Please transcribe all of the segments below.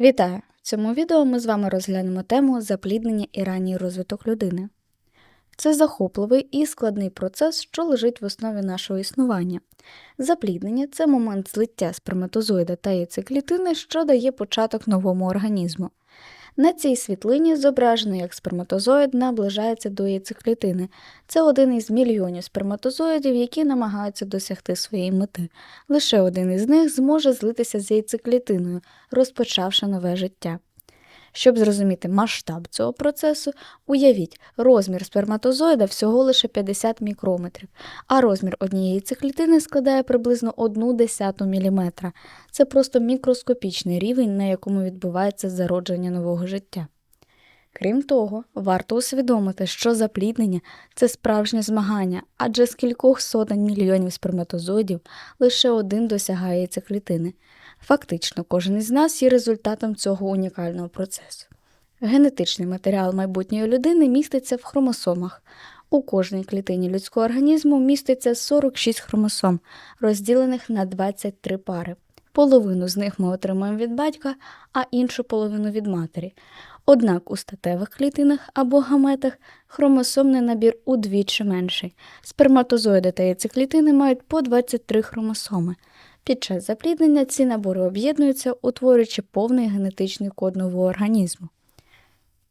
Вітаю! В цьому відео ми з вами розглянемо тему запліднення і ранній розвиток людини. Це захопливий і складний процес, що лежить в основі нашого існування. Запліднення це момент злиття сперматозоїда та яйцеклітини, що дає початок новому організму. На цій світлині зображено, як сперматозоїд наближається до яйцеклітини. Це один із мільйонів сперматозоїдів, які намагаються досягти своєї мети. Лише один із них зможе злитися з яйцеклітиною, розпочавши нове життя. Щоб зрозуміти масштаб цього процесу, уявіть, розмір сперматозоїда всього лише 50 мікрометрів, а розмір однієї яйцеклітини складає приблизно 1 десяту міліметра. Це просто мікроскопічний рівень, на якому відбувається зародження нового життя. Крім того, варто усвідомити, що запліднення це справжнє змагання, адже з кількох сотень мільйонів сперматозоїдів лише один досягає яйцеклітини. Фактично, кожен із нас є результатом цього унікального процесу. Генетичний матеріал майбутньої людини міститься в хромосомах. У кожній клітині людського організму міститься 46 хромосом, розділених на 23 пари. Половину з них ми отримуємо від батька, а іншу половину від матері. Однак у статевих клітинах або гаметах хромосомний набір удвічі менший. Сперматозоїди та яйцеклітини мають по 23 хромосоми. Під час запліднення ці набори об'єднуються, утворюючи повний генетичний код нового організму.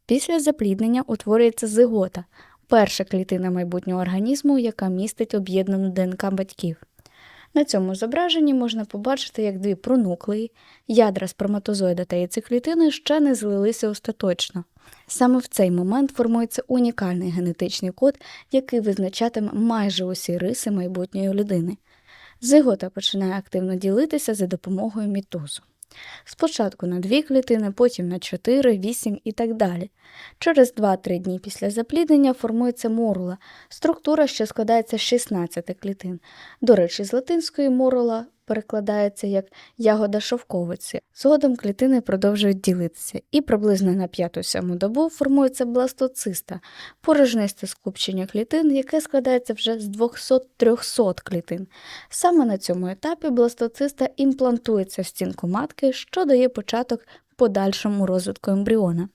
Після запліднення утворюється зигота перша клітина майбутнього організму, яка містить об'єднану ДНК батьків. На цьому зображенні можна побачити, як дві пронуклеї, ядра сперматозоїда та яйцеклітини ще не злилися остаточно. Саме в цей момент формується унікальний генетичний код, який визначатиме майже усі риси майбутньої людини. Зигота починає активно ділитися за допомогою мітозу. Спочатку на дві клітини, потім на 4, 8 і так далі. Через 2-3 дні після запліднення формується морула, структура, що складається з 16 клітин. До речі, з латинської морула перекладається як ягода шовковиці. Згодом клітини продовжують ділитися, і приблизно на 5-7 добу формується бластоциста, порожнисте скупчення клітин, яке складається вже з 200-300 клітин. Саме на цьому етапі бластоциста імплантується в стінку матки, що дає початок подальшому розвитку ембріона.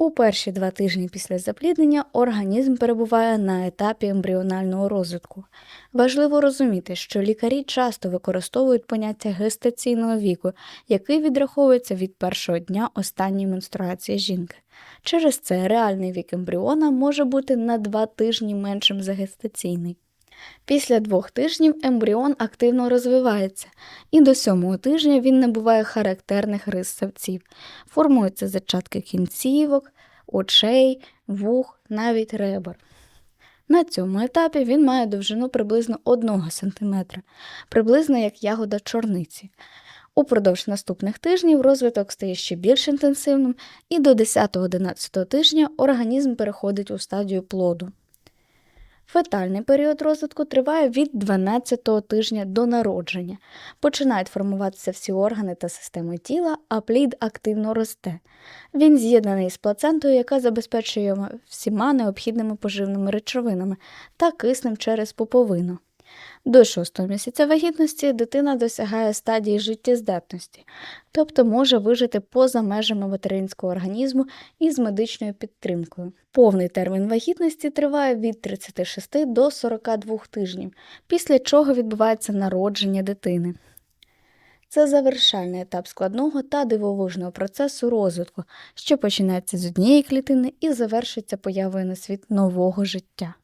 У перші два тижні після запліднення організм перебуває на етапі ембріонального розвитку. Важливо розуміти, що лікарі часто використовують поняття гестаційного віку, який відраховується від першого дня останньої менструації жінки. Через це реальний вік ембріона може бути на два тижні меншим за гестаційний. Після двох тижнів ембріон активно розвивається, і до сьомого тижня він набуває характерних рис савців. Формуються зачатки кінцівок, очей, вух, навіть ребер. На цьому етапі він має довжину приблизно 1 см, приблизно як ягода чорниці. Упродовж наступних тижнів розвиток стає ще більш інтенсивним, і до 10-11 тижня організм переходить у стадію плоду. Фетальний період розвитку триває від 12-го тижня до народження. Починають формуватися всі органи та системи тіла, а плід активно росте. Він з'єднаний з плацентою, яка забезпечує всіма необхідними поживними речовинами та киснем через пуповину. До шостого місяця вагітності дитина досягає стадії життєздатності, тобто може вижити поза межами материнського організму із медичною підтримкою. Повний термін вагітності триває від 36 до 42 тижнів, після чого відбувається народження дитини. Це завершальний етап складного та дивовижного процесу розвитку, що починається з однієї клітини і завершується появою на світ нового життя.